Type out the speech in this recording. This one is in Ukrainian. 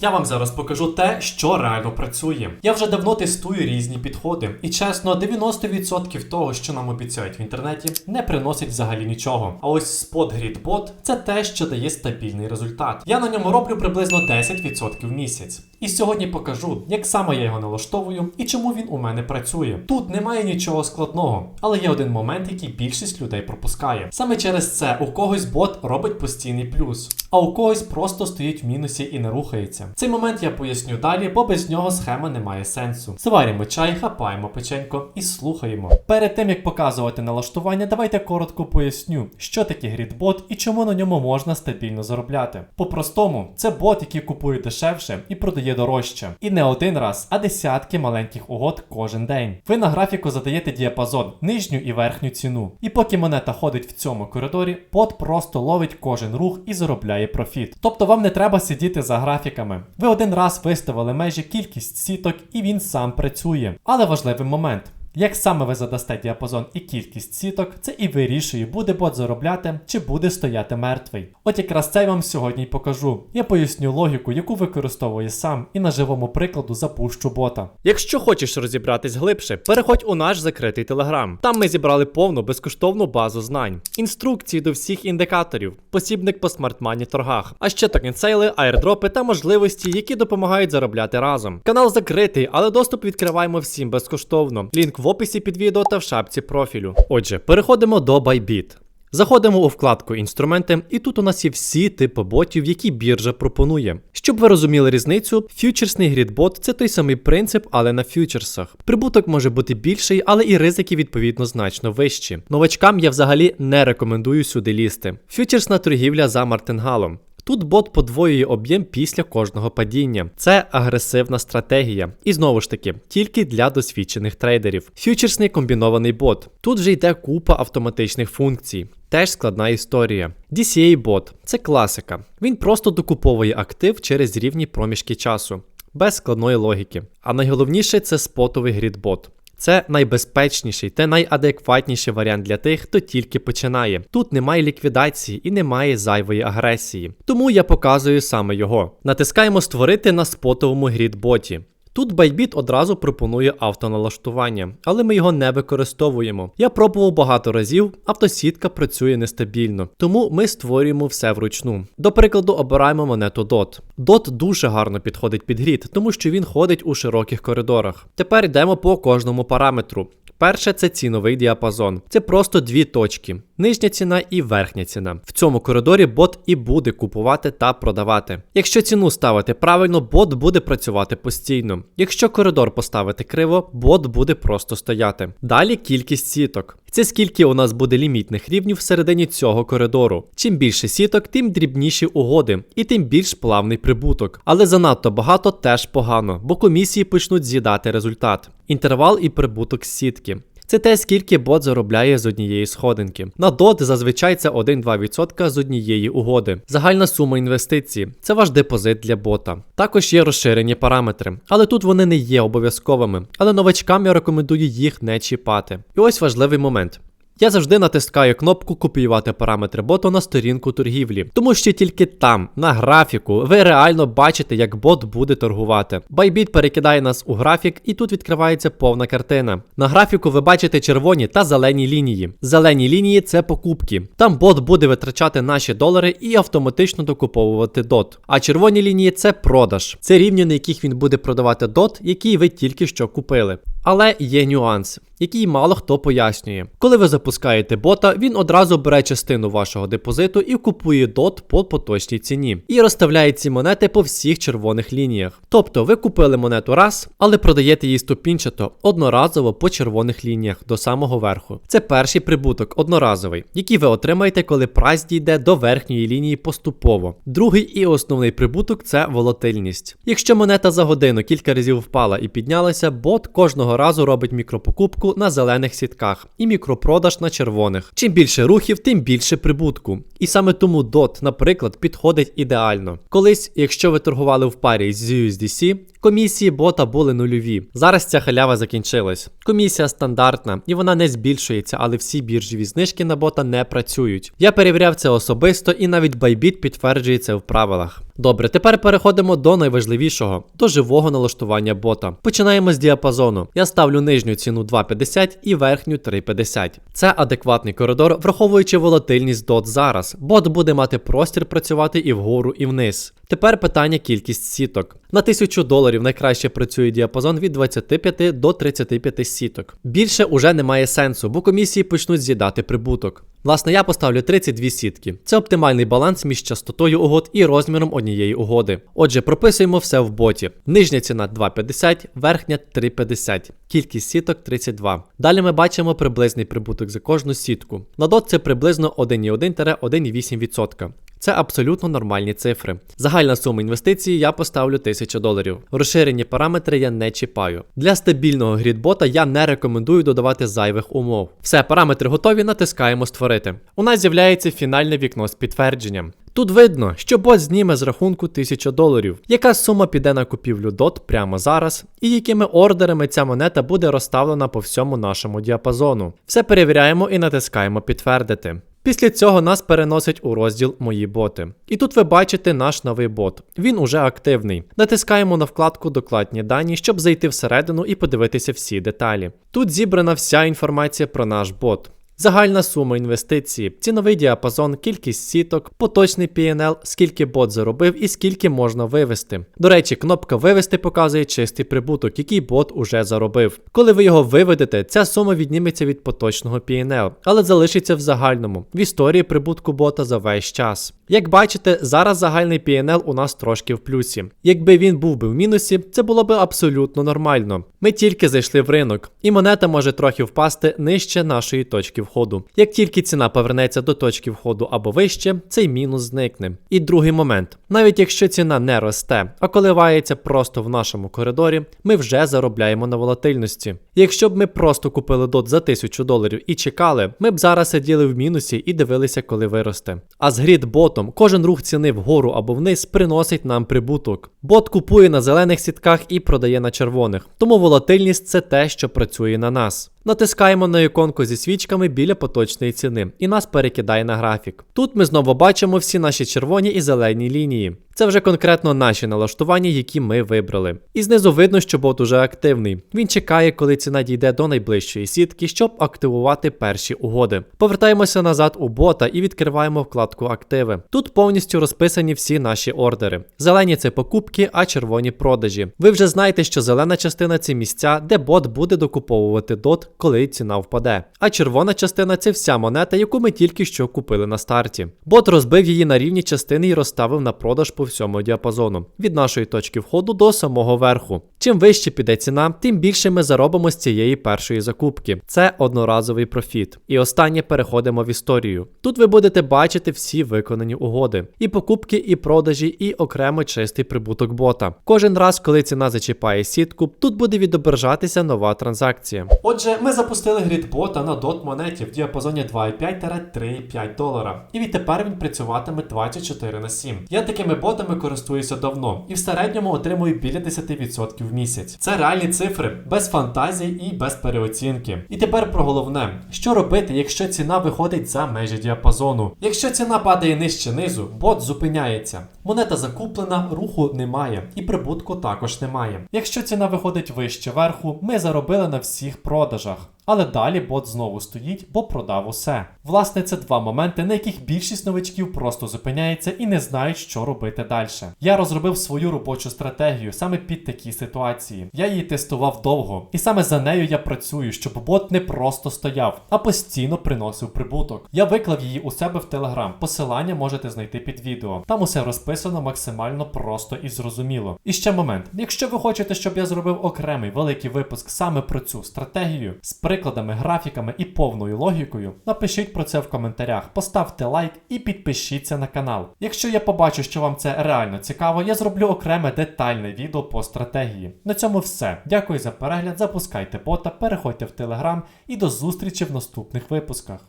Я вам зараз покажу те, що реально працює. Я вже давно тестую різні підходи, і чесно, 90% того, що нам обіцяють в інтернеті, не приносить взагалі нічого. А ось Spot Grid це те, що дає стабільний результат. Я на ньому роблю приблизно 10% в місяць. І сьогодні покажу, як саме я його налаштовую і чому він у мене працює. Тут немає нічого складного, але є один момент, який більшість людей пропускає. Саме через це у когось бот робить постійний плюс, а у когось просто стоїть в мінусі і не рухається. Цей момент я поясню далі, бо без нього схема не має сенсу. Зваримо чай, хапаємо печенько і слухаємо. Перед тим як показувати налаштування, давайте коротко поясню, що таке грідбот і чому на ньому можна стабільно заробляти. По-простому, це бот, який купує дешевше і продає дорожче. І не один раз, а десятки маленьких угод кожен день. Ви на графіку задаєте діапазон, нижню і верхню ціну. І поки монета ходить в цьому коридорі, бот просто ловить кожен рух і заробляє профіт. Тобто вам не треба сидіти за графіками. Ви один раз виставили межі кількість сіток і він сам працює. Але важливий момент. Як саме ви задасте діапазон і кількість сіток, це і вирішує, буде бот заробляти чи буде стояти мертвий. От якраз це я вам сьогодні й покажу. Я поясню логіку, яку використовую сам, і на живому прикладу запущу бота. Якщо хочеш розібратись глибше, переходь у наш закритий телеграм. Там ми зібрали повну безкоштовну базу знань, інструкції до всіх індикаторів, посібник по смартмані торгах, а ще токенсейли, айрдропи та можливості, які допомагають заробляти разом. Канал закритий, але доступ відкриваємо всім безкоштовно. Лінк в описі під відео та в шапці профілю. Отже, переходимо до Bybit. Заходимо у вкладку інструменти, і тут у нас є всі типи ботів, які біржа пропонує. Щоб ви розуміли різницю, фьючерсний грідбот це той самий принцип, але на фьючерсах. Прибуток може бути більший, але і ризики відповідно значно вищі. Новачкам я взагалі не рекомендую сюди лізти. Фьючерсна торгівля за мартингалом. Тут бот подвоює об'єм після кожного падіння. Це агресивна стратегія. І знову ж таки, тільки для досвідчених трейдерів. Фьючерсний комбінований бот. Тут вже йде купа автоматичних функцій. Теж складна історія. DCA бот це класика. Він просто докуповує актив через рівні проміжки часу, без складної логіки. А найголовніше це спотовий грідбот. Це найбезпечніший та найадекватніший варіант для тих, хто тільки починає. Тут немає ліквідації і немає зайвої агресії. Тому я показую саме його. Натискаємо створити на спотовому грідботі. Тут Bybit одразу пропонує автоналаштування, але ми його не використовуємо. Я пробував багато разів, автосітка працює нестабільно, тому ми створюємо все вручну. До прикладу, обираємо монету DOT. DOT дуже гарно підходить під грід, тому що він ходить у широких коридорах. Тепер йдемо по кожному параметру. Перше це ціновий діапазон. Це просто дві точки: нижня ціна і верхня ціна. В цьому коридорі бот і буде купувати та продавати. Якщо ціну ставити правильно, бот буде працювати постійно. Якщо коридор поставити криво, бот буде просто стояти. Далі кількість сіток. Це скільки у нас буде лімітних рівнів всередині цього коридору. Чим більше сіток, тим дрібніші угоди, і тим більш плавний прибуток. Але занадто багато теж погано, бо комісії почнуть з'їдати результат. Інтервал і прибуток сітки. Це те, скільки бот заробляє з однієї сходинки. На DOT зазвичай це 1-2% з однієї угоди. Загальна сума інвестицій це ваш депозит для бота. Також є розширені параметри, але тут вони не є обов'язковими. Але новачкам я рекомендую їх не чіпати. І ось важливий момент. Я завжди натискаю кнопку копіювати параметри боту на сторінку торгівлі, тому що тільки там, на графіку, ви реально бачите, як бот буде торгувати. Bybit перекидає нас у графік, і тут відкривається повна картина. На графіку ви бачите червоні та зелені лінії. Зелені лінії це покупки. Там бот буде витрачати наші долари і автоматично докуповувати дот. А червоні лінії це продаж. Це рівні, на яких він буде продавати дот, який ви тільки що купили. Але є нюанс, який мало хто пояснює. Коли ви запускаєте бота, він одразу бере частину вашого депозиту і купує дот по поточній ціні. І розставляє ці монети по всіх червоних лініях. Тобто ви купили монету раз, але продаєте її ступінчато одноразово по червоних лініях до самого верху. Це перший прибуток одноразовий, який ви отримаєте, коли прайс дійде до верхньої лінії поступово. Другий і основний прибуток це волатильність. Якщо монета за годину кілька разів впала і піднялася, бот кожного разу робить мікропокупку на зелених сітках і мікропродаж на червоних. Чим більше рухів, тим більше прибутку. І саме тому DOT, наприклад, підходить ідеально. Колись, якщо ви торгували в парі з USDC, комісії бота були нульові. Зараз ця халява закінчилась. Комісія стандартна і вона не збільшується, але всі біржові знижки на бота не працюють. Я перевіряв це особисто і навіть Bybit підтверджує це в правилах. Добре, тепер переходимо до найважливішого до живого налаштування бота. Починаємо з діапазону. Я ставлю нижню ціну 2.50 і верхню 3.50. Це адекватний коридор, враховуючи волатильність DOT зараз. Бот буде мати простір працювати і вгору, і вниз. Тепер питання кількість сіток. На 1000 доларів найкраще працює діапазон від 25 до 35 сіток. Більше уже немає сенсу, бо комісії почнуть з'їдати прибуток. Власне, я поставлю 32 сітки. Це оптимальний баланс між частотою угод і розміром однієї угоди. Отже, прописуємо все в боті. Нижня ціна 2,50, верхня 3,50. Кількість сіток 32. Далі ми бачимо приблизний прибуток за кожну сітку. На дот це приблизно 1,1-1,8%. Це абсолютно нормальні цифри. Загальна сума інвестиції я поставлю 1000 доларів. Розширені параметри я не чіпаю. Для стабільного грідбота я не рекомендую додавати зайвих умов. Все, параметри готові, натискаємо створити. У нас з'являється фінальне вікно з підтвердженням. Тут видно, що бот зніме з рахунку 1000 доларів, яка сума піде на купівлю DOT прямо зараз, і якими ордерами ця монета буде розставлена по всьому нашому діапазону. Все перевіряємо і натискаємо підтвердити. Після цього нас переносить у розділ Мої боти. І тут ви бачите наш новий бот. Він уже активний. Натискаємо на вкладку Докладні дані, щоб зайти всередину і подивитися всі деталі. Тут зібрана вся інформація про наш бот. Загальна сума інвестиції, ціновий діапазон, кількість сіток, поточний PNL, скільки бот заробив і скільки можна вивести. До речі, кнопка вивести показує чистий прибуток, який бот уже заробив. Коли ви його виведете, ця сума відніметься від поточного PNL, але залишиться в загальному, в історії прибутку бота за весь час. Як бачите, зараз загальний PNL у нас трошки в плюсі. Якби він був би в мінусі, це було б абсолютно нормально. Ми тільки зайшли в ринок, і монета може трохи впасти нижче нашої точки входу. Як тільки ціна повернеться до точки входу або вище, цей мінус зникне. І другий момент: навіть якщо ціна не росте, а коливається просто в нашому коридорі, ми вже заробляємо на волатильності. Якщо б ми просто купили дот за 1000 доларів і чекали, ми б зараз сиділи в мінусі і дивилися, коли виросте. А з грід-ботом кожен рух ціни вгору або вниз приносить нам прибуток. Бот купує на зелених сітках і продає на червоних, тому волатильність це те, що працює на нас. Натискаємо на іконку зі свічками біля поточної ціни і нас перекидає на графік. Тут ми знову бачимо всі наші червоні і зелені лінії. Це вже конкретно наші налаштування, які ми вибрали. І знизу видно, що бот уже активний. Він чекає, коли ціна дійде до найближчої сітки, щоб активувати перші угоди. Повертаємося назад у бота і відкриваємо вкладку Активи. Тут повністю розписані всі наші ордери. Зелені це покупки, а червоні продажі. Ви вже знаєте, що зелена частина це місця, де бот буде докуповувати дот, коли ціна впаде. А червона частина це вся монета, яку ми тільки що купили на старті. Бот розбив її на рівні частини і розставив на продаж по всьому діапазону від нашої точки входу до самого верху. Чим вище піде ціна, тим більше ми заробимо з цієї першої закупки. Це одноразовий профіт. І останнє переходимо в історію. Тут ви будете бачити всі виконані угоди: і покупки, і продажі, і окремо чистий прибуток бота. Кожен раз, коли ціна зачіпає сітку, тут буде відображатися нова транзакція. Отже, ми запустили грідбота на DOT монеті в діапазоні 2,5-3,5 долара. І відтепер він працюватиме 24 на 7. Я такими ботами користуюся давно і в середньому отримую біля 10% в місяць. Це реальні цифри, без фантазій і без переоцінки. І тепер про головне: що робити, якщо ціна виходить за межі діапазону? Якщо ціна падає нижче низу, бот зупиняється. Монета закуплена, руху немає, і прибутку також немає. Якщо ціна виходить вище верху, ми заробили на всіх продажах. Але далі бот знову стоїть, бо продав усе. Власне, це два моменти, на яких більшість новачків просто зупиняється і не знають, що робити далі. Я розробив свою робочу стратегію саме під такі ситуації. Я її тестував довго, і саме за нею я працюю, щоб бот не просто стояв, а постійно приносив прибуток. Я виклав її у себе в Телеграм. Посилання можете знайти під відео. Там усе розписано максимально просто і зрозуміло. І ще момент: якщо ви хочете, щоб я зробив окремий великий випуск саме про цю стратегію з прикладами, графіками і повною логікою, напишіть про це в коментарях, поставте лайк і підпишіться на канал. Якщо я побачу, що вам це реально цікаво, я зроблю окреме детальне відео по стратегії. На цьому все. Дякую за перегляд. Запускайте бота, переходьте в телеграм і до зустрічі в наступних випусках.